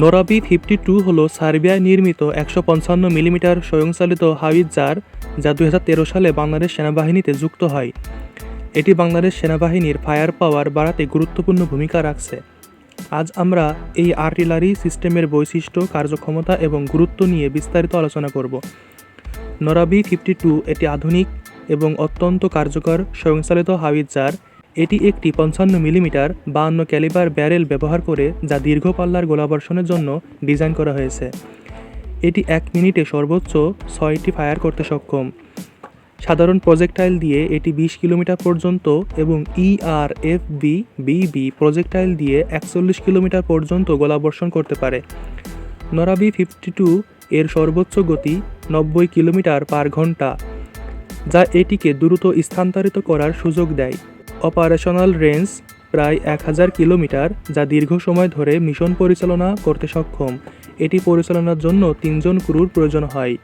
নোরাবি fifty two হল সার্বিয়ায় নির্মিত একশো পঞ্চান্ন মিলিমিটার স্বয়ংচালিত হাউইটজার যা দু হাজার তেরো সালে বাংলাদেশ সেনাবাহিনীতে যুক্ত হয়। এটি বাংলাদেশ সেনাবাহিনীর ফায়ার পাওয়ার বাড়াতে গুরুত্বপূর্ণ ভূমিকা রাখছে। আজ আমরা এই আর্টিলারি সিস্টেমের বৈশিষ্ট্য, কার্যক্ষমতা এবং গুরুত্ব নিয়ে বিস্তারিত আলোচনা করব। নরাবি ফিফটি টু এটি আধুনিক এবং অত্যন্ত কার্যকর স্বয়ংচালিত হাউইটজার এটি একটি পঞ্চান্ন মিলিমিটার বাহান্ন ক্যালিবার ব্যারেল ব্যবহার করে যা দীর্ঘ পাল্লার গোলাবর্ষণের জন্য ডিজাইন করা হয়েছে। এটি এক মিনিটে সর্বোচ্চ ছয়টি ফায়ার করতে সক্ষম। সাধারণ প্রজেক্টাইল দিয়ে এটি বিশ কিলোমিটার পর্যন্ত এবং E ERF B BB projectile দিয়ে একচল্লিশ কিলোমিটার পর্যন্ত গোলাবর্ষণ করতে পারে। নরাবি ফিফটি টু এর সর্বোচ্চ গতি নব্বই কিলোমিটার পার ঘণ্টা, যা এটিকে দ্রুত স্থানান্তরিত করার সুযোগ দেয়। অপারেশনাল রেঞ্জ প্রায় এক হাজার কিলোমিটার, যা দীর্ঘ সময় ধরে মিশন পরিচালনা করতে সক্ষম। এটি পরিচালনার জন্য তিনজন ক্রুর প্রয়োজন হয়।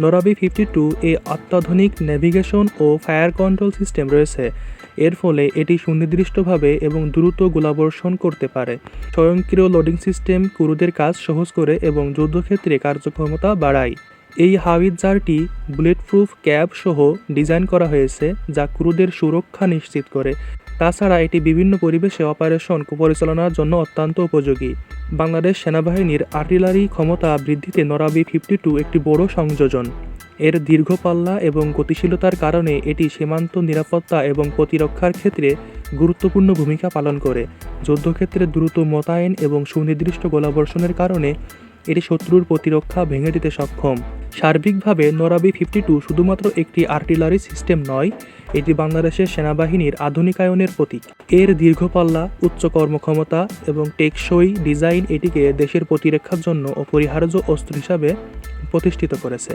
নরাবি ফিফটি টু এ অত্যাধুনিক নেভিগেশন ও ফায়ার কন্ট্রোল সিস্টেম রয়েছে। এর ফলে এটি সুনির্দিষ্টভাবে এবং দ্রুত গোলাবর্ষণ করতে পারে। স্বয়ংক্রিয় লোডিং সিস্টেম ক্রুদের কাজ সহজ করে এবং যুদ্ধক্ষেত্রে কার্যক্ষমতা বাড়ায়। এই হাউইটজারটি বুলেটপ্রুফ ক্যাব সহ ডিজাইন করা হয়েছে যা ক্রুদের সুরক্ষা নিশ্চিত করে। তাছাড়া এটি বিভিন্ন পরিবেশে অপারেশন পরিচালনার জন্য অত্যন্ত উপযোগী। বাংলাদেশ সেনাবাহিনীর আর্টিলারি ক্ষমতা বৃদ্ধিতে নরাবি ফিফটি টু একটি বড় সংযোজন। এর দীর্ঘ পাল্লা এবং গতিশীলতার কারণে এটি সীমান্ত নিরাপত্তা এবং প্রতিরক্ষার ক্ষেত্রে গুরুত্বপূর্ণ ভূমিকা পালন করে। যুদ্ধক্ষেত্রে দ্রুত মোতায়েন এবং সুনির্দিষ্ট গোলাবর্ষণের কারণে এটি শত্রুর প্রতিরক্ষা ভেঙে দিতে সক্ষম। সার্বিকভাবে নরাবি ফিফটি টু শুধুমাত্র একটি আর্টিলারি সিস্টেম নয়, এটি বাংলাদেশের সেনাবাহিনীর আধুনিকায়নের প্রতীক। এর দীর্ঘপাল্লা, উচ্চ কর্মক্ষমতা এবং টেকসই ডিজাইন এটিকে দেশের প্রতিরক্ষার জন্য অপরিহার্য অস্ত্র হিসাবে প্রতিষ্ঠিত করেছে।